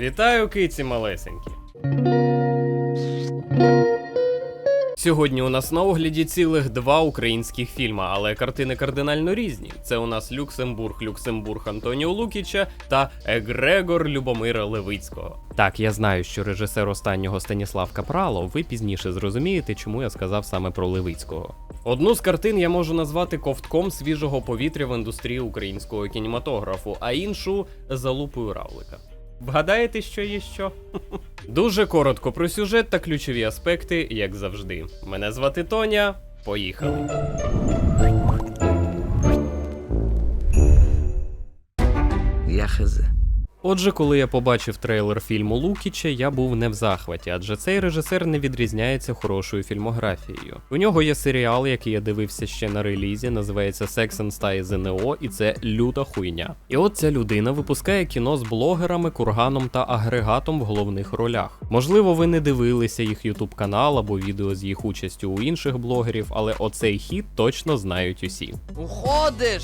Вітаю, киці малесенькі. Сьогодні у нас на огляді цілих два українських фільми, але картини кардинально різні. Це у нас Люксембург, Люксембург Антоніо Лукіча та Егрегор Любомира Левицького. Так, я знаю, що режисер останнього Станіслав Капрало. Ви пізніше зрозумієте, чому я сказав саме про Левицького. Одну з картин я можу назвати ковтком свіжого повітря в індустрії українського кінематографу, а іншу залупою равлика. Вгадаєте, що є що? Дуже коротко про сюжет та ключові аспекти, як завжди. Мене звати Тоня. Поїхали. Я хз. Отже, коли я побачив трейлер фільму Лукіча, я був не в захваті, адже цей режисер не відрізняється хорошою фільмографією. У нього є серіал, який я дивився ще на релізі, називається Sex and Style ЗНО, і це люта хуйня. І от ця людина випускає кіно з блогерами, курганом та агрегатом в головних ролях. Можливо, ви не дивилися їх ютуб канал або відео з їх участю у інших блогерів, але оцей хіт точно знають усі. Уходиш?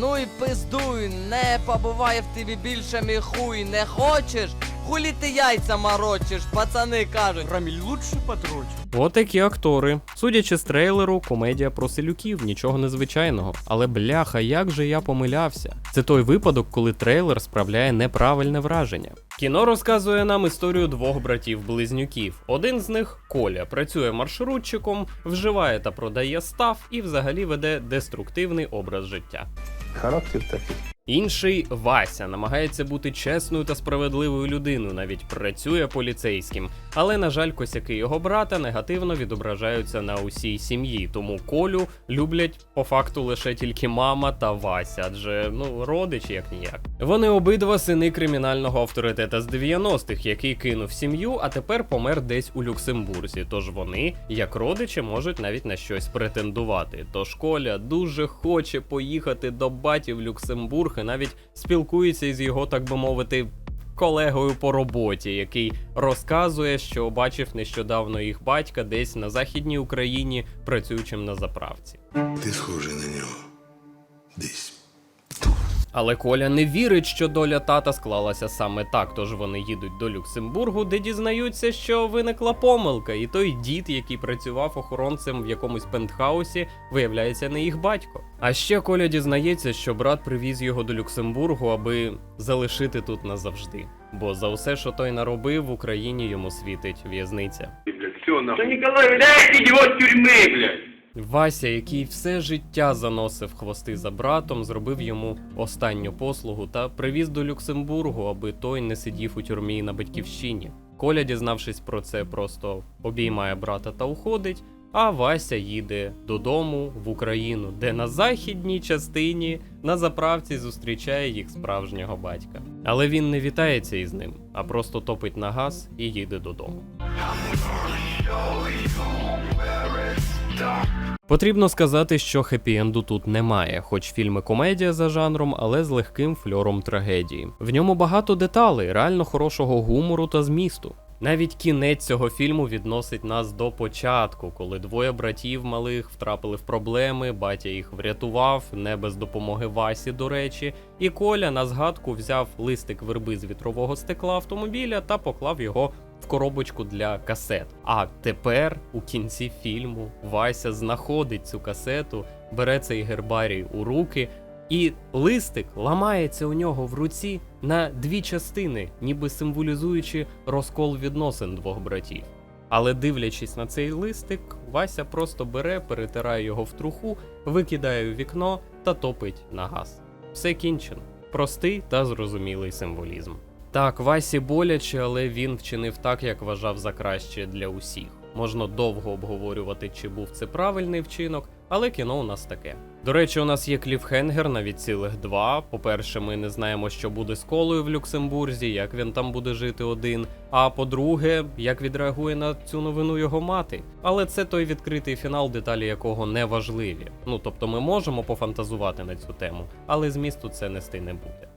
Ну і пиздуй, не побуває в тобі більше мій хуй, не хочеш? Хулі ти яйця морочиш, пацани кажуть. Рамиль лучше подрочь. Отакі актори. Судячи з трейлеру, комедія про селюків, нічого незвичайного. Але бляха, як же я помилявся. Це той випадок, коли трейлер справляє неправильне враження. Кіно розказує нам історію двох братів-близнюків. Один з них Коля працює маршрутчиком, вживає та продає став і взагалі веде деструктивний образ життя. Характер такий. Інший Вася намагається бути чесною та справедливою людиною, навіть працює поліцейським. Але, на жаль, косяки його брата негативно відображаються на усій сім'ї. Тому Колю люблять по факту лише тільки мама та Вася, адже ну родичі як ніяк. Вони обидва сини кримінального авторитета з 90-х, який кинув сім'ю, а тепер помер десь у Люксембурзі. Тож вони, як родичі, можуть навіть на щось претендувати. Тож Коля дуже хоче поїхати до баті в Люксембург і навіть спілкується із його, так би мовити. Колегою по роботі, який розказує, що бачив нещодавно їх батька десь на західній Україні, працюючим на заправці. Ти схожий на нього. Десь. Але Коля не вірить, що доля тата склалася саме так, тож вони їдуть до Люксембургу, де дізнаються, що виникла помилка, і той дід, який працював охоронцем в якомусь пентхаусі, виявляється не їх батько. А ще Коля дізнається, що брат привіз його до Люксембургу, аби залишити тут назавжди. Бо за все, що той наробив, в Україні йому світить в'язниця. блядь, Николай, дайте его с тюрьмы, блядь. Вася, який все життя заносив хвости за братом, зробив йому останню послугу та привіз до Люксембургу, аби той не сидів у тюрмі на батьківщині. Коля, дізнавшись про це, просто обіймає брата та уходить. А Вася їде додому в Україну, де на західній частині на заправці зустрічає їх справжнього батька. Але він не вітається із ним, а просто топить на газ і їде додому. Потрібно сказати, що хеппі-енду тут немає, хоч фільм і комедія за жанром, але з легким фльором трагедії. В ньому багато деталей, реально хорошого гумору та змісту. Навіть кінець цього фільму відносить нас до початку, коли двоє братів малих втрапили в проблеми, батя їх врятував, не без допомоги Васі, до речі, і Коля на згадку взяв листик верби з вітрового стекла автомобіля та поклав його в коробочку для касет. А тепер, у кінці фільму, Вася знаходить цю касету, бере цей гербарій у руки, і листик ламається у нього в руці на дві частини, ніби символізуючи розкол відносин двох братів. Але дивлячись на цей листик, Вася просто бере, перетирає його в труху, викидає у вікно та топить на газ. Все кінчено. Простий та зрозумілий символізм. Так, Васі боляче, але він вчинив так, як вважав за краще для усіх. Можна довго обговорювати, чи був це правильний вчинок, але кіно у нас таке. До речі, у нас є кліфхенгер навіть цілих два. По-перше, ми не знаємо, що буде з колою в Люксембурзі, як він там буде жити один. А по-друге, як відреагує на цю новину його мати. Але це той відкритий фінал, деталі якого не важливі. Ну тобто ми можемо пофантазувати на цю тему, але змісту це нести не буде.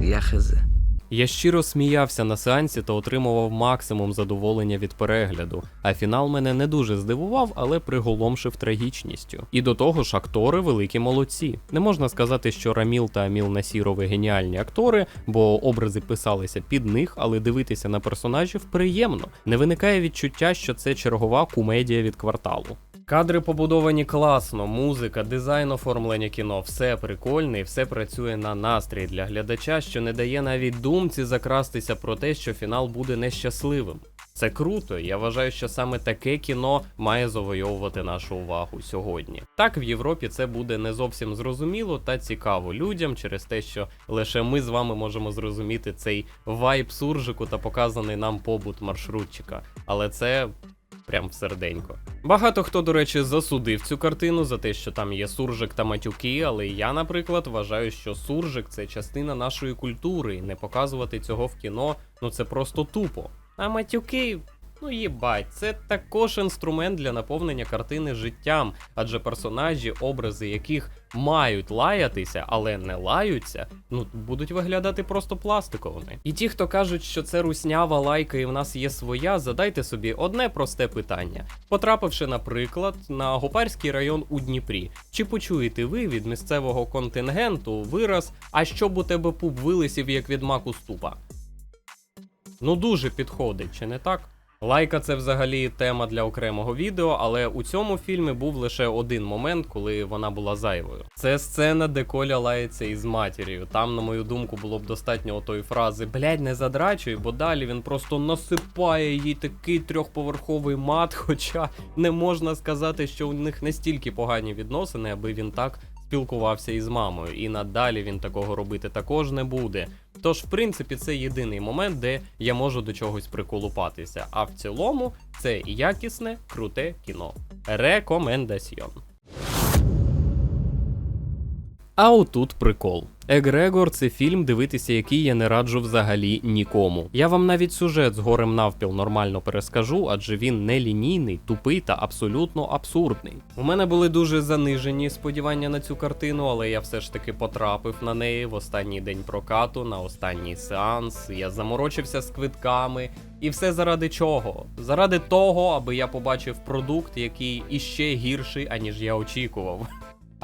Я хз. Я щиро сміявся на сеансі та отримував максимум задоволення від перегляду, а фінал мене не дуже здивував, але приголомшив трагічністю. І до того ж, актори великі молодці. Не можна сказати, що Раміл та Аміл Насірови геніальні актори, бо образи писалися під них, але дивитися на персонажів приємно. Не виникає відчуття, що це чергова кумедія від кварталу. Кадри побудовані класно, музика, дизайн оформлення кіно, все прикольне і все працює на настрій для глядача, що не дає навіть думці закрастися про те, що фінал буде нещасливим. Це круто. Я вважаю, що саме таке кіно має завойовувати нашу увагу сьогодні. Так, в Європі це буде не зовсім зрозуміло та цікаво людям через те, що лише ми з вами можемо зрозуміти цей вайб суржику та показаний нам побут маршрутчика. Але це прям в серденько. Багато хто, до речі, засудив цю картину за те, що там є суржик та матюки, але я, наприклад, вважаю, що суржик це частина нашої культури, і не показувати цього в кіно, ну це просто тупо. А матюки. Ну їбать, це також інструмент для наповнення картини життям, адже персонажі, образи яких мають лаятися, але не лаються, ну будуть виглядати просто пластиковими. І ті, хто кажуть, що це руснява лайка і в нас є своя, задайте собі одне просте питання. Потрапивши, наприклад, на Гопарський район у Дніпрі, чи почуєте ви від місцевого контингенту вираз, а щоб у тебе пуп вилисів, як від маку ступа? Ну дуже підходить, чи не так? Лайка це взагалі тема для окремого відео, але у цьому фільмі був лише один момент, коли вона була зайвою. Це сцена, де Коля лається із матір'ю. Там, на мою думку, було б достатньо отої фрази блядь, не задрачуй, бо далі він просто насипає їй такий трьохповерховий мат. Хоча не можна сказати, що у них настільки погані відносини, аби він так спілкувався із мамою. І надалі він такого робити також не буде. Тож, в принципі, це єдиний момент, де я можу до чогось приколупатися. А в цілому це якісне, круте кіно. Рекомендаціон. А отут прикол. Егрегор це фільм, дивитися який я не раджу взагалі нікому. Я вам навіть сюжет з горем навпіл нормально перескажу, адже він не лінійний, тупий та абсолютно абсурдний. У мене були дуже занижені сподівання на цю картину, але я все ж таки потрапив на неї в останній день прокату, на останній сеанс. Я заморочився з квитками. І все заради чого? Заради того, аби я побачив продукт, який іще гірший, аніж я очікував.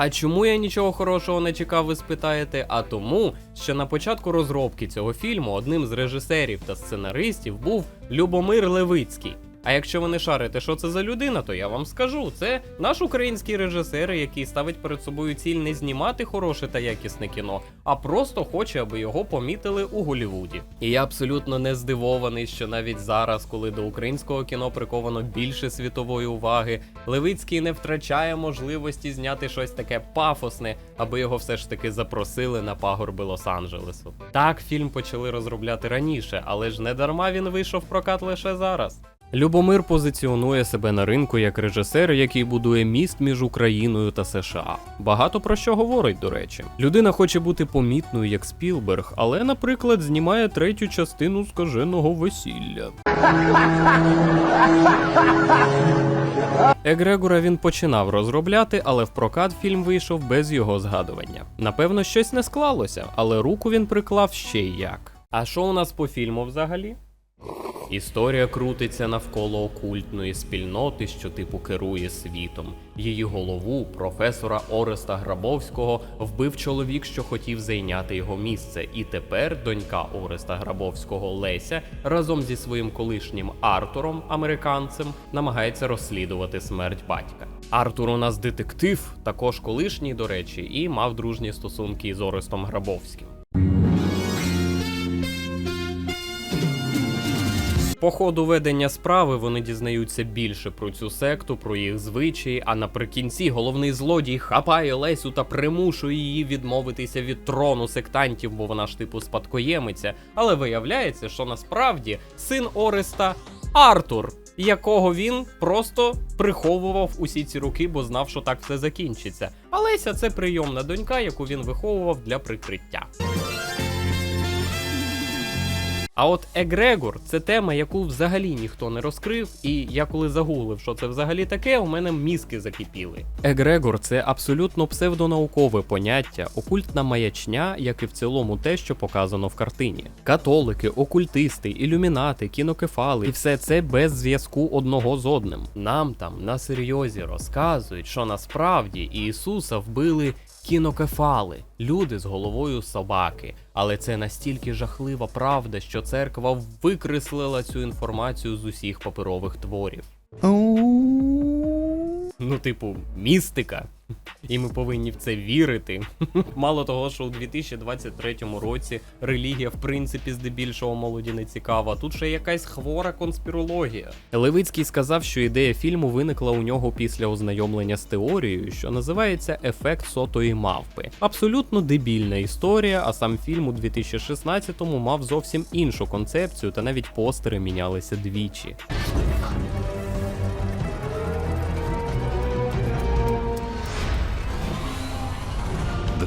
А чому я нічого хорошого не чекав, ви спитаєте? А тому, що на початку розробки цього фільму одним з режисерів та сценаристів був Любомир Левицький. А якщо ви не шарите, що це за людина, то я вам скажу: це наш український режисер, який ставить перед собою ціль не знімати хороше та якісне кіно, а просто хоче, аби його помітили у Голівуді. І я абсолютно не здивований, що навіть зараз, коли до українського кіно приковано більше світової уваги, Левицький не втрачає можливості зняти щось таке пафосне, аби його все ж таки запросили на пагорби Лос-Анджелесу. Так, фільм почали розробляти раніше, але ж не дарма він вийшов в прокат лише зараз. Любомир позиціонує себе на ринку як режисер, який будує міст між Україною та США. Багато про що говорить, до речі. Людина хоче бути помітною як Спілберг, але, наприклад, знімає третю частину скаженого весілля. Егрегора він починав розробляти, але в прокат фільм вийшов без його згадування. Напевно, щось не склалося, але руку він приклав ще й як. А що у нас по фільму взагалі? Історія крутиться навколо окультної спільноти, що типу керує світом. Її голову, професора Ореста Грабовського, вбив чоловік, що хотів зайняти його місце. І тепер донька Ореста Грабовського Леся разом зі своїм колишнім Артуром, американцем, намагається розслідувати смерть батька. Артур у нас детектив, також колишній, до речі, і мав дружні стосунки з Орестом Грабовським. По ходу ведення справи вони дізнаються більше про цю секту, про їх звичаї. А наприкінці головний злодій хапає Лесю та примушує її відмовитися від трону сектантів, бо вона ж типу спадкоємиця. Але виявляється, що насправді син Ореста Артур, якого він просто приховував усі ці роки, бо знав, що так все закінчиться. А Леся це прийомна донька, яку він виховував для прикриття. А от Егрегор це тема, яку взагалі ніхто не розкрив, і я коли загуглив, що це взагалі таке, у мене мізки закипіли. Егрегор це абсолютно псевдонаукове поняття, окультна маячня, як і в цілому те, що показано в картині. Католики, окультисти, ілюмінати, кінокефали, і все це без зв'язку одного з одним. Нам там на серйозі розказують, що насправді Ісуса вбили кінокефали, люди з головою собаки. Але це настільки жахлива правда, що церква викреслила цю інформацію з усіх паперових творів. Ну, типу, містика. І ми повинні в це вірити. Мало того, що у 2023 році релігія, в принципі, здебільшого молоді не цікава. Тут ще якась хвора конспірологія. Левицький сказав, що ідея фільму виникла у нього після ознайомлення з теорією, що називається ефект сотої мавпи. Абсолютно дебільна історія, а сам фільм у 2016-му мав зовсім іншу концепцію, та навіть постери мінялися двічі.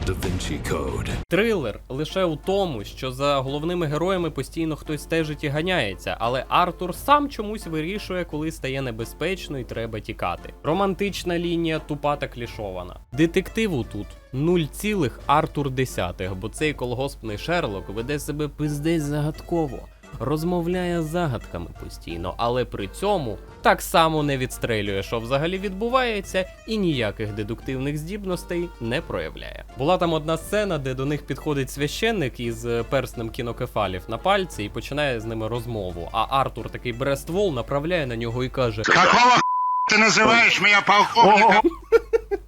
Da Vinci Code. Трилер лише у тому, що за головними героями постійно хтось стежить і ганяється, але Артур сам чомусь вирішує, коли стає небезпечно і треба тікати. Романтична лінія тупа та клішована. Детективу тут нуль цілих Артур десятих, бо цей колгоспний Шерлок веде себе пиздець загадково. Розмовляє загадками постійно, але при цьому так само не відстрелює, що взагалі відбувається, і ніяких дедуктивних здібностей не проявляє. Була там одна сцена, де до них підходить священник із е, перснем кінокефалів на пальці і починає з ними розмову. А Артур такий бере ствол, направляє на нього і каже: Какого ты называешь меня полковником?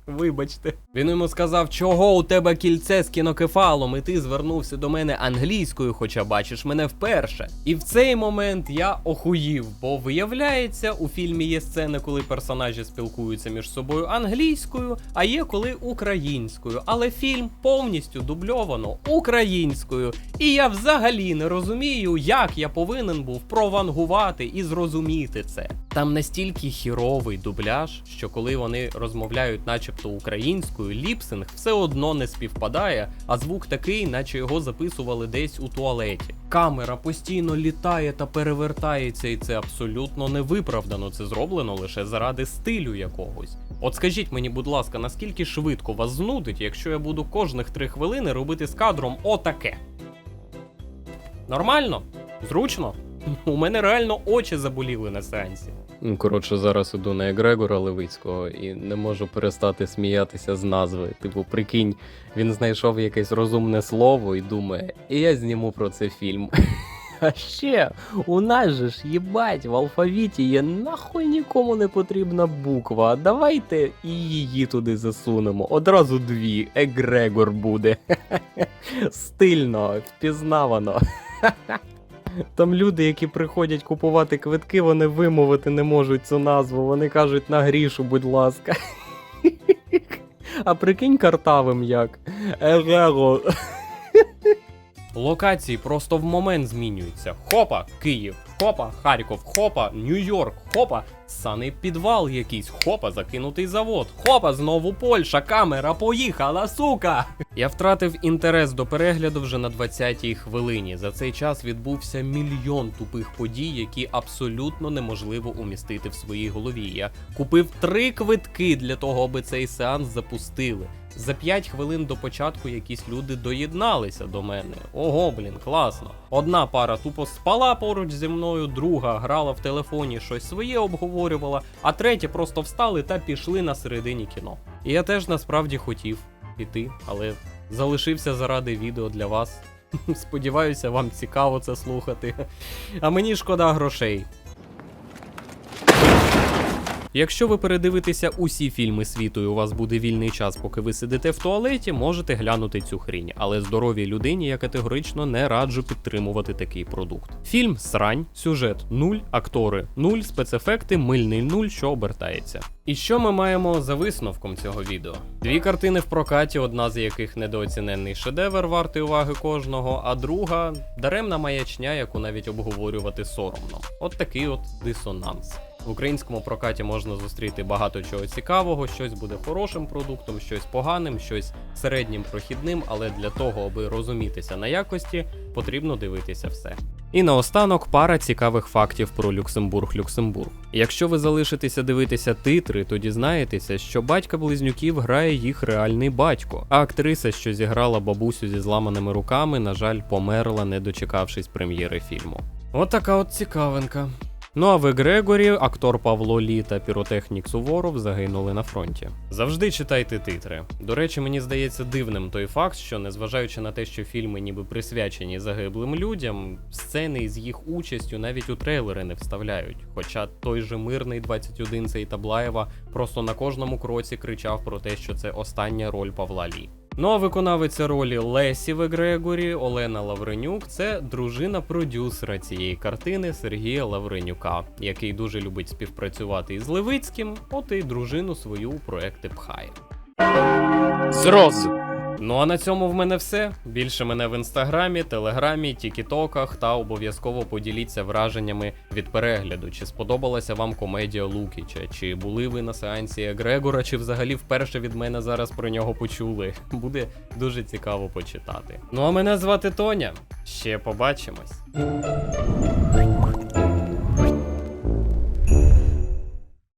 Вибачте. Він йому сказав, чого у тебе кільце з кінокефалом, і ти звернувся до мене англійською, хоча бачиш мене вперше. І в цей момент я охуїв, бо виявляється, у фільмі є сцени, коли персонажі спілкуються між собою англійською, а є коли українською. Але фільм повністю дубльовано українською. І я взагалі не розумію, як я повинен був провангувати і зрозуміти це. Там настільки хіровий дубляж, що коли вони розмовляють, начебто українською, ліпсинг все одно не співпадає, а звук такий, наче його записували десь у туалеті. Камера постійно літає та перевертається, і це абсолютно невиправдано. Це зроблено лише заради стилю якогось. От скажіть мені, будь ласка, наскільки швидко вас знудить, якщо я буду кожних три хвилини робити з кадром отаке? Нормально? Зручно? У мене реально очі заболіли на сеансі. Ну, Коротше, зараз іду на Егрегора Левицького і не можу перестати сміятися з назви. Типу, прикинь, він знайшов якесь розумне слово і думає, і я зніму про це фільм. А ще у нас же ж їбать в алфавіті є нахуй нікому не потрібна буква. Давайте і її туди засунемо. Одразу дві. Егрегор буде. Стильно, впізнавано. Там люди, які приходять купувати квитки, вони вимовити не можуть цю назву. Вони кажуть на грішу, будь ласка. А прикинь картавим як. Ереро. Локації просто в момент змінюються. Хопа, Київ, хопа, Харків, хопа, Нью-Йорк, хопа, саний підвал якийсь, хопа, закинутий завод, хопа, знову Польща, камера поїхала, сука! Я втратив інтерес до перегляду вже на 20-й хвилині. За цей час відбувся мільйон тупих подій, які абсолютно неможливо умістити в своїй голові. Я купив три квитки для того, аби цей сеанс запустили. За 5 хвилин до початку якісь люди доєдналися до мене. Ого, блін, класно. Одна пара тупо спала поруч зі мною, друга грала в телефоні, щось своє обговорювала, а третя просто встали та пішли на середині кіно. І я теж насправді хотів піти, але залишився заради відео для вас. Сподіваюся, вам цікаво це слухати. А мені шкода грошей. Якщо ви передивитеся усі фільми світу і у вас буде вільний час, поки ви сидите в туалеті, можете глянути цю хрінь, але здоровій людині я категорично не раджу підтримувати такий продукт. Фільм срань, сюжет нуль, актори нуль, спецефекти мильний нуль, що обертається. І що ми маємо за висновком цього відео? Дві картини в прокаті, одна з яких недооціненний шедевр, вартий уваги кожного, а друга даремна маячня, яку навіть обговорювати соромно. От такий от дисонанс. В українському прокаті можна зустріти багато чого цікавого, щось буде хорошим продуктом, щось поганим, щось середнім прохідним, але для того, аби розумітися на якості, потрібно дивитися все. І наостанок пара цікавих фактів про Люксембург-Люксембург. Якщо ви залишитеся дивитися титри, то дізнаєтеся, що батька близнюків грає їх реальний батько. А актриса, що зіграла бабусю зі зламаними руками, на жаль, померла, не дочекавшись прем'єри фільму. От от цікавинка. Ну а в Егрегорі актор Павло Лі та піротехнік Суворов загинули на фронті. Завжди читайте титри. До речі, мені здається дивним той факт, що незважаючи на те, що фільми ніби присвячені загиблим людям, сцени з їх участю навіть у трейлери не вставляють. Хоча той же мирний 21 цей Таблаєва просто на кожному кроці кричав про те, що це остання роль Павла Лі. Ну а виконавиця ролі Лесі в Егрегорі Олена Лавренюк це дружина продюсера цієї картини Сергія Лавренюка, який дуже любить співпрацювати із Левицьким, от і дружину свою у проекти пхає. Зразу. Ну а на цьому в мене все. Більше мене в інстаграмі, телеграмі, тікітоках та обов'язково поділіться враженнями від перегляду. Чи сподобалася вам комедія Лукіча? Чи були ви на сеансі Егрегора, чи взагалі вперше від мене зараз про нього почули? Буде дуже цікаво почитати. Ну а мене звати Тоня. Ще побачимось.